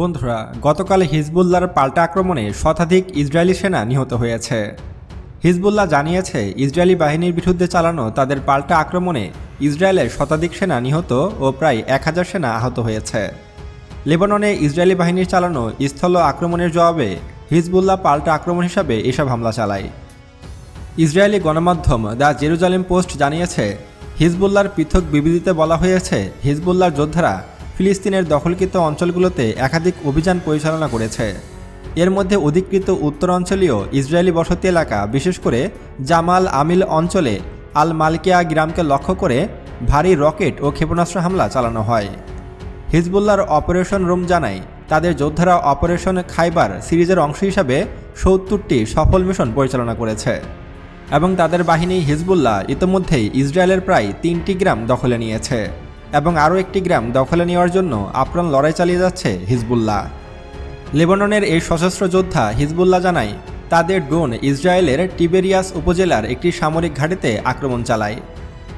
বন্ধুরা, গতকাল হিজবুল্লাহর পাল্টা আক্রমণে শতাধিক ইসরায়েলি সেনা নিহত হয়েছে। হিজবুল্লাহ জানিয়েছে, ইসরায়েলি বাহিনীর বিরুদ্ধে চালানো তাদের পাল্টা আক্রমণে ইসরায়েলের শতাধিক সেনা নিহত ও প্রায় এক হাজার সেনা আহত হয়েছে। লেবাননে ইসরায়েলি বাহিনীর চালানো স্থল আক্রমণের জবাবে হিজবুল্লাহ পাল্টা আক্রমণ হিসাবে এসব হামলা চালায়। ইসরায়েলি গণমাধ্যম দ্য জেরুজালেম পোস্ট জানিয়েছে, হিজবুল্লাহর পৃথক বিবৃতিতে বলা হয়েছে, হিজবুল্লাহর যোদ্ধারা ফিলিস্তিনের দখলকৃত অঞ্চলগুলোতে একাধিক অভিযান পরিচালনা করেছে। এর মধ্যে অধিকৃত উত্তরাঞ্চলীয় ইসরায়েলি বসতি এলাকা, বিশেষ করে জামাল আমিল অঞ্চলে আল মালকিয়া গ্রামকে লক্ষ্য করে ভারী রকেট ও ক্ষেপণাস্ত্র হামলা চালানো হয়। হিজবুল্লার অপারেশন রুম জানায়, তাদের যোদ্ধারা অপারেশন খাইবার সিরিজের অংশ হিসাবে সত্তরটি সফল মিশন পরিচালনা করেছে এবং তাদের বাহিনী হিজবুল্লাহ ইতোমধ্যেই ইসরায়েলের প্রায় তিনটি গ্রাম দখলে নিয়েছে। এবং আরও একটি গ্রাম দখলে নেওয়ার জন্য আপ্রাণ লড়াই চালিয়ে যাচ্ছে হিজবুল্লাহ। লেবাননের এই সশস্ত্র যোদ্ধা হিজবুল্লাহ জানায়, তাদের ড্রোন ইসরায়েলের টিবেরিয়াস উপজেলার একটি সামরিক ঘাঁটিতে আক্রমণ চালায়,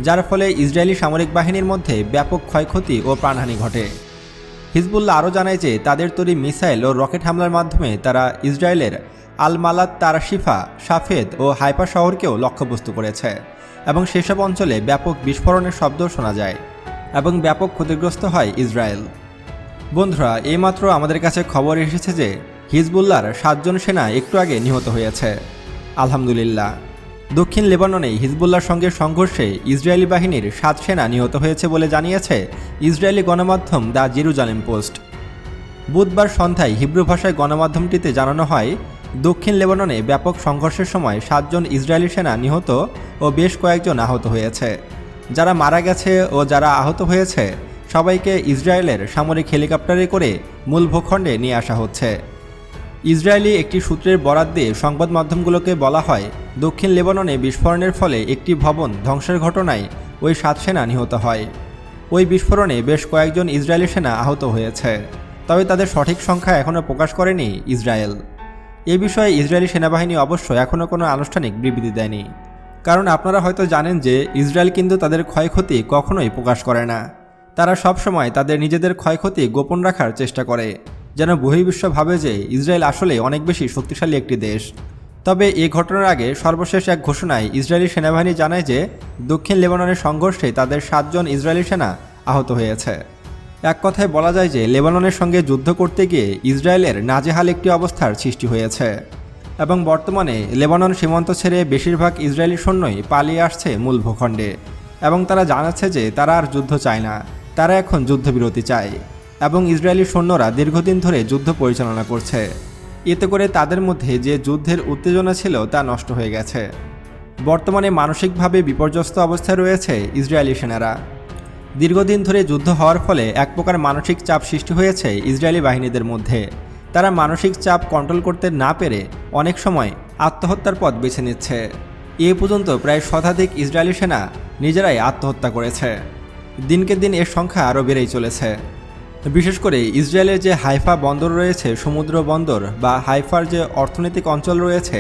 যার ফলে ইসরায়েলি সামরিক বাহিনীর মধ্যে ব্যাপক ক্ষয়ক্ষতি ও প্রাণহানি ঘটে। হিজবুল্লাহ আরও জানায় যে, তাদের তৈরি মিসাইল ও রকেট হামলার মাধ্যমে তারা ইসরায়েলের আল মালাত তারাশিফা, সাফেদ ও হাইপা শহরকেও লক্ষ্যবস্তু করেছে এবং সেসব অঞ্চলে ব্যাপক বিস্ফোরণের শব্দ শোনা যায়। এবং ব্যাপক ক্ষতিগ্রস্ত হয় ইসরায়েল। বন্ধুরা, এইমাত্র আমাদের কাছে খবর এসেছে যে হিজবুল্লাহর সাতজন সেনা একটু আগে নিহত হয়েছে। আলহামদুলিল্লাহ। দক্ষিণ লেবাননে হিজবুল্লাহর সঙ্গে সংঘর্ষে ইসরায়েলি বাহিনীর সাত সেনা নিহত হয়েছে বলে জানিয়েছে ইসরায়েলি গণমাধ্যম দ্য জেরুজালেম পোস্ট। বুধবার সন্ধ্যায় হিব্রু ভাষায় গণমাধ্যমটিতে জানানো হয়, দক্ষিণ লেবাননে ব্যাপক সংঘর্ষের সময় সাতজন ইসরায়েলি সেনা নিহত ও বেশ কয়েকজন আহত হয়েছে। যারা মারা গেছে ও যারা আহত হয়েছে, সবাইকে ইসরায়েলের সামরিক হেলিকপ্টারে করে মূল ভূখণ্ডে নিয়ে আসা হচ্ছে। ইসরায়েলি একটি সূত্রের বরাত দিয়ে সংবাদ মাধ্যমগুলোকে বলা হয়, দক্ষিণ লেবাননে বিস্ফোরণের ফলে একটি ভবন ধ্বংসের ঘটনায় ওই সাত সেনা নিহত হয়। ওই বিস্ফোরণে বেশ কয়েকজন ইসরায়েলি সেনা আহত হয়েছে, তবে তাদের সঠিক সংখ্যা এখনও প্রকাশ করেনি ইসরায়েল। এ বিষয়ে ইসরায়েলি সেনাবাহিনী অবশ্য এখনও কোনো আনুষ্ঠানিক বিবৃতি দেয়নি। কারণ আপনারা হয়তো জানেন যে ইসরায়েল কিন্তু তাদের ক্ষয়ক্ষতি কখনোই প্রকাশ করে না। তারা সবসময় তাদের নিজেদের ক্ষয়ক্ষতি গোপন রাখার চেষ্টা করে, যেন বহির্বিশ্ব ভাবে যে ইসরায়েল আসলে অনেক বেশি শক্তিশালী একটি দেশ। তবে এ ঘটনার আগে সর্বশেষ এক ঘোষণায় ইসরায়েলি সেনাবাহিনী জানায় যে দক্ষিণ লেবাননের সংঘর্ষে তাদের সাতজন ইসরায়েলি সেনা আহত হয়েছে। এক কথায় বলা যায় যে লেবাননের সঙ্গে যুদ্ধ করতে গিয়ে ইসরায়েলের নাজেহাল একটি অবস্থার সৃষ্টি হয়েছে। এবং বর্তমানে লেবানন সীমান্ত ছেড়ে বেশিরভাগ ইসরায়েলি সৈন্যই পালিয়ে আসছে মূল ভূখণ্ডে। এবং তারা জানাচ্ছে যে তারা আর যুদ্ধ চায় না, তারা এখন যুদ্ধবিরতি চায় এবং ইসরায়েলি সৈন্যরা দীর্ঘদিন ধরে যুদ্ধ পরিচালনা করছে। এতে করে তাদের মধ্যে যে যুদ্ধের উত্তেজনা ছিল তা নষ্ট হয়ে গেছে। বর্তমানে মানসিকভাবে বিপর্যস্ত অবস্থায় রয়েছে ইসরায়েলি সেনারা। দীর্ঘদিন ধরে যুদ্ধ হওয়ার ফলে এক প্রকার মানসিক চাপ সৃষ্টি হয়েছে ইসরায়েলি বাহিনীদের মধ্যে। তারা মানসিক চাপ কন্ট্রোল করতে না পেরে অনেক সময় আত্মহত্যার পথ বেছে নিচ্ছে। এ পর্যন্ত প্রায় শতাধিক ইসরায়েলি সেনা নিজেরাই আত্মহত্যা করেছে। দিনকে দিন এর সংখ্যা আরও বেড়েই চলেছে। বিশেষ করে ইসরায়েলের যে হাইফা বন্দর রয়েছে, সমুদ্র বন্দর বা হাইফার যে অর্থনৈতিক অঞ্চল রয়েছে,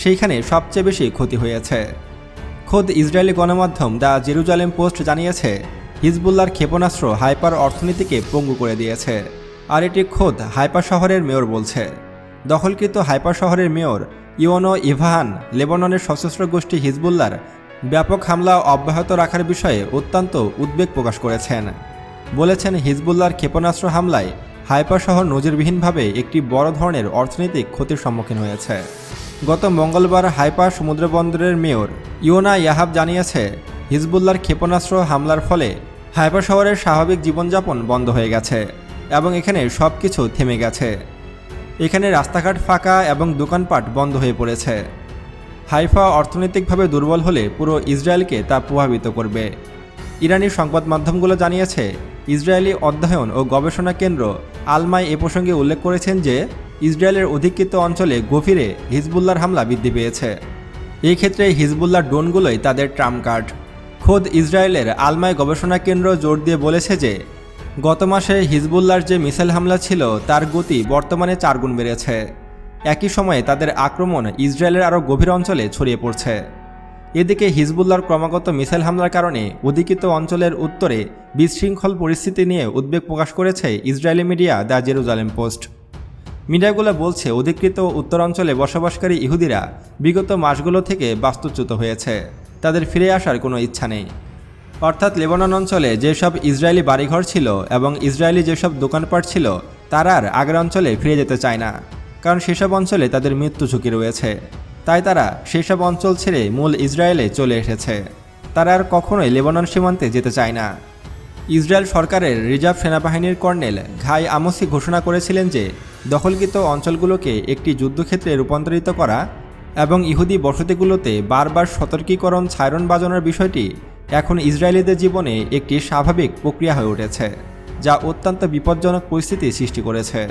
সেইখানে সবচেয়ে বেশি ক্ষতি হয়েছে। খোদ ইসরায়েলি গণমাধ্যম দ্য জেরুজালেম পোস্ট জানিয়েছে হিজবুল্লার ক্ষেপণাস্ত্র হাইপার অর্থনীতিকে পঙ্গু করে দিয়েছে। আর এটি খোদ হাইপা শহরের মেয়র বলছে। দখলকৃত হাইপা শহরের মেয়র ইওনো ইভাহান লেবাননের সশস্ত্র গোষ্ঠী হিজবুল্লার ব্যাপক হামলা অব্যাহত রাখার বিষয়ে অত্যন্ত উদ্বেগ প্রকাশ করেছেন। বলেছেন হিজবুল্লার ক্ষেপণাস্ত্র হামলায় হাইপা শহর নজিরবিহীনভাবে একটি বড় ধরনের অর্থনৈতিক ক্ষতির সম্মুখীন হয়েছে। গত মঙ্গলবার হাইপা সমুদ্রবন্দরের মেয়র ইওনা ইয়াহাব জানিয়েছে হিজবুল্লার ক্ষেপণাস্ত্র হামলার ফলে হাইপা শহরের স্বাভাবিক জীবনযাপন বন্ধ হয়ে গেছে। এবং এখানে সব কিছু থেমে গেছে। এখানে রাস্তাঘাট ফাঁকা এবং দোকানপাট বন্ধ হয়ে পড়েছে। হাইফা অর্থনৈতিকভাবে দুর্বল হলে পুরো ইসরায়েলকে তা প্রভাবিত করবে। ইরানি সংবাদ মাধ্যমগুলো জানিয়েছে, ইসরায়েলি অধ্যয়ন ও গবেষণা কেন্দ্র আলমাই এ প্রসঙ্গে উল্লেখ করেছেন যে, ইসরায়েলের অধিকৃত অঞ্চলে গভীরে হিজবুল্লার হামলা বৃদ্ধি পেয়েছে। এই ক্ষেত্রে হিজবুল্লার ড্রোনগুলোই তাদের ট্রাম্প কার্ড। খোদ ইসরায়েলের আলমাই গবেষণা কেন্দ্র জোর দিয়ে বলেছে যে গত মাসে হিজবুল্লার যে মিসাইল হামলা ছিল, তার গতি বর্তমানে চারগুণ বেড়েছে। একই সময়ে তাদের আক্রমণ ইসরায়েলের আরও গভীর অঞ্চলে ছড়িয়ে পড়ছে। এদিকে হিজবুল্লার ক্রমাগত মিসাইল হামলার কারণে অধিকৃত অঞ্চলের উত্তরে বিশৃঙ্খল পরিস্থিতি নিয়ে উদ্বেগ প্রকাশ করেছে Israeli media the Jerusalem Post. মিডিয়াগুলো বলছে অধিকৃত উত্তরাঞ্চলে বসবাসকারী ইহুদিরা বিগত মাসগুলো থেকে বাস্তুচ্যুত হয়েছে। তাদের ফিরে আসার কোনো ইচ্ছা নেই। অর্থাৎ লেবানন অঞ্চলে যেসব ইসরায়েলি বাড়িঘর ছিল এবং ইসরায়েলি যেসব দোকানপাট ছিল, তারা আর আগের অঞ্চলে ফিরে যেতে চায় না, কারণ সেসব অঞ্চলে তাদের মৃত্যু ঝুঁকি রয়েছে। তাই তারা সেসব অঞ্চল ছেড়ে মূল ইসরায়েলে চলে এসেছে। তারা আর কখনোই লেবানন সীমান্তে যেতে চায় না। ইসরায়েল সরকারের রিজার্ভ সেনাবাহিনীর কর্নেল ঘাই আমসি ঘোষণা করেছিলেন যে, দখলকৃত অঞ্চলগুলোকে একটি যুদ্ধক্ষেত্রে রূপান্তরিত করা এবং ইহুদি বসতিগুলোতে বারবার সতর্কীকরণ ছায়রন বাজানোর বিষয়টি এখন ইসরায়েলিদের জীবনে একটি স্বাভাবিক প্রক্রিয়া হয়ে উঠেছে, যা অত্যন্ত বিপজ্জনক পরিস্থিতি সৃষ্টি করেছে।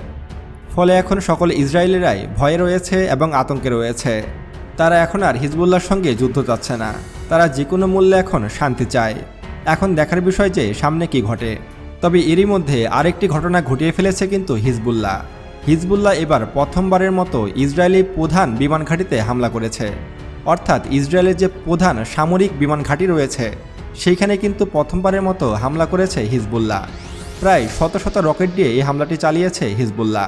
ফলে এখন সকল ইসরায়েলিরাই ভয়ে রয়েছে এবং আতঙ্কে রয়েছে। তারা এখন আর হিজবুল্লার সঙ্গে যুদ্ধ চাচ্ছে না। তারা যে কোনো মূল্যে এখন শান্তি চায়। এখন দেখার বিষয় যে সামনে কি ঘটে। তবে এরই মধ্যে আরেকটি ঘটনা ঘটিয়ে ফেলেছে কিন্তু হিজবুল্লাহ। হিজবুল্লাহ এবার প্রথমবারের মতো ইসরায়েলি প্রধান বিমান ঘাঁটিতে হামলা করেছে। অর্থাৎ ইসরায়েলের যে প্রধান সামরিক বিমান ঘাঁটি রয়েছে, সেইখানে কিন্তু প্রথমবারের মতো হামলা করেছে হিজবুল্লাহ। প্রায় শত শত রকেট দিয়ে এই হামলাটি চালিয়েছে হিজবুল্লাহ।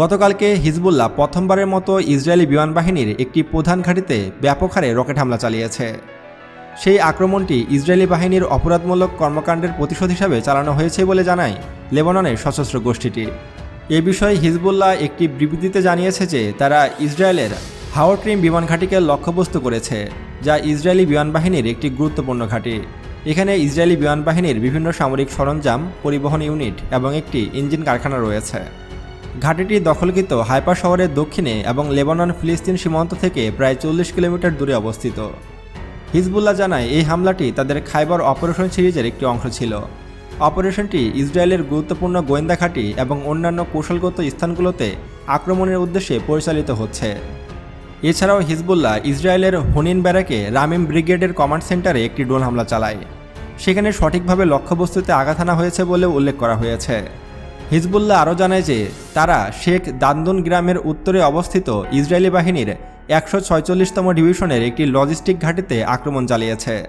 গতকালকে হিজবুল্লাহ প্রথমবারের মতো ইসরায়েলি বিমান বাহিনীর একটি প্রধান ঘাঁটিতে ব্যাপক হারে রকেট হামলা চালিয়েছে। সেই আক্রমণটি ইসরায়েলি বাহিনীর অপরাধমূলক কর্মকাণ্ডের প্রতিশোধ হিসাবে চালানো হয়েছে বলে জানায় লেবাননের সশস্ত্র গোষ্ঠীটি। এ বিষয়ে হিজবুল্লাহ একটি বিবৃতিতে জানিয়েছে যে, তারা ইসরায়েলের হাওয়াট্রিম বিমান ঘাঁটিকে লক্ষ্যবস্তু করেছে, যা ইসরায়েলি বিমান বাহিনীর একটি গুরুত্বপূর্ণ ঘাঁটি। এখানে ইসরায়েলি বিমান বাহিনীর বিভিন্ন সামরিক সরঞ্জাম, পরিবহন ইউনিট এবং একটি ইঞ্জিন কারখানা রয়েছে। ঘাঁটিটি দখলকৃত হাইপা শহরের দক্ষিণে এবং লেবানন ফিলিস্তিন সীমান্ত থেকে প্রায় চল্লিশ কিলোমিটার দূরে অবস্থিত। হিজবুল্লাহ জানায়, এই হামলাটি তাদের খাইবার অপারেশন সিরিজের একটি অংশ ছিল। অপারেশনটি ইসরায়েলের গুরুত্বপূর্ণ গোয়েন্দা ঘাঁটি এবং অন্যান্য কৌশলগত স্থানগুলোতে আক্রমণের উদ্দেশ্যে পরিচালিত হচ্ছে। এছাড়াও হিজবুল্লাহ ইসরায়েলের হুনিন ব্যারাকে রামিম ব্রিগেডের কমান্ড সেন্টারে একটি ড্রোন হামলা চালায়। সেখানে সঠিকভাবে লক্ষ্যবস্তুতে আঘাত আনা হয়েছে বলে উল্লেখ করা হয়েছে। হিজবুল্লাহ আরও জানায় যে, তারা শেখ দান্দুন গ্রামের উত্তরে অবস্থিত ইসরায়েলি বাহিনীর একশো ছয়চল্লিশতম ডিভিশনের একটি লজিস্টিক ঘাঁটিতে আক্রমণ চালিয়েছে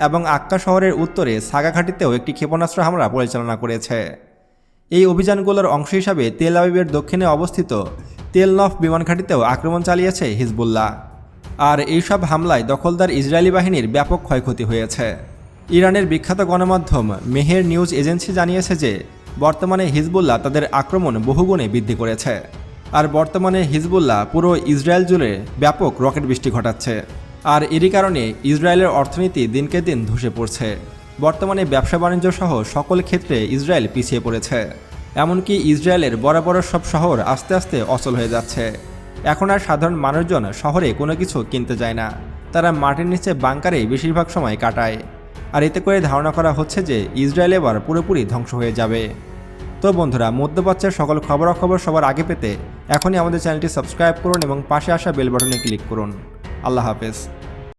এবং আক্কা শহরের উত্তরে সাগা ঘাঁটিতেও একটি ক্ষেপণাস্ত্র হামলা পরিচালনা করেছে। এই অভিযানগুলোর অংশ হিসাবে তেল আবিবের দক্ষিণে অবস্থিত তেলনফ বিমান ঘাঁটিতেও আক্রমণ চালিয়েছে হিজবুল্লাহ। আর এইসব হামলায় দখলদার ইসরায়েলি বাহিনীর ব্যাপক ক্ষয়ক্ষতি হয়েছে। ইরানের বিখ্যাত গণমাধ্যম মেহের নিউজ এজেন্সি জানিয়েছে যে, বর্তমানে হিজবুল্লাহ তাদের আক্রমণ বহুগুণে বৃদ্ধি করেছে। আর বর্তমানে হিজবুল্লাহ পুরো ইসরায়েল জুড়ে ব্যাপক রকেট বৃষ্টি ঘটাচ্ছে। আর এরই কারণে ইসরায়েলের অর্থনীতি দিনকে দিন ধসে পড়ছে। বর্তমানে ব্যবসা বাণিজ্য সহ সকল ক্ষেত্রে ইসরায়েল পিছিয়ে পড়েছে। এমনকি ইসরায়েলের বড় বড় সব শহর আস্তে আস্তে অচল হয়ে যাচ্ছে। এখন আর সাধারণ মানুষজন শহরে কোনো কিছু কিনতে যায় না। তারা মাটির নিচে বাংকারেই বেশিরভাগ সময় কাটায়। আর এতে করে ধারণা করা হচ্ছে যে ইসরায়েল এবার পুরোপুরি ধ্বংস হয়ে যাবে। তো বন্ধুরা, মধ্যপ্রাচ্যের সকল খবরাখবর সবার আগে পেতে এখনই আমাদের চ্যানেলটি সাবস্ক্রাইব করুন এবং পাশে আসা বেল বাটনে ক্লিক করুন। আল্লাহ হাফেজ।